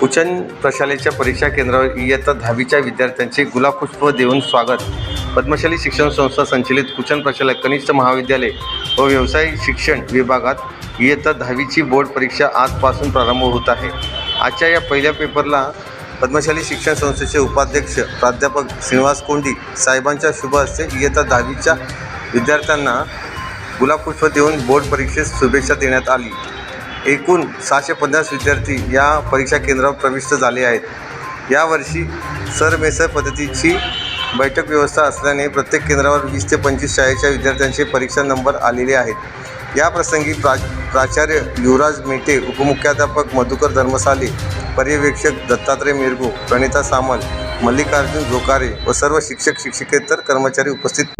कुचन प्रशालेच्या परीक्षा केंद्रावर इयत्ता दहावीच्या विद्यार्थ्यांचे गुलाबपुष्प देऊन स्वागत. पद्मशाली शिक्षण संस्था संचलित कुचन प्रशाला कनिष्ठ महाविद्यालय व व्यवसाय शिक्षण विभागात इयत्ता दहावीची बोर्ड परीक्षा आजपासून प्रारंभ होत आहे. आजच्या या पहिल्या पेपरला पद्मशाली शिक्षण संस्थेचे उपाध्यक्ष प्राध्यापक श्रीनिवास कोंडी साहेबांच्या शुभ हस्ते इयत्ता दहावीच्या विद्यार्थ्यांना गुलाबपुष्प देऊन बोर्ड परीक्षेस शुभेच्छा देण्यात आली. एकूण सहाशे पन्नास विद्यार्थी या परीक्षा केंद्रावर प्रविष्ट झाले आहेत. यावर्षी सरमेसर पद्धतीची बैठक व्यवस्था असल्याने प्रत्येक केंद्रावर वीस ते पंचवीस शाळेच्या विद्यार्थ्यांचे परीक्षा नंबर आलेले आहेत. या प्रसंगी प्रा प्राचार्य युवराज मेटे उपमुख्याध्यापक मधुकर धर्मसाले पर्यवेक्षक दत्तात्रय मिरगो प्रणिता सामल मल्लिकार्जुन झोकारे व सर्व शिक्षक शिक्षकेतर कर्मचारी उपस्थित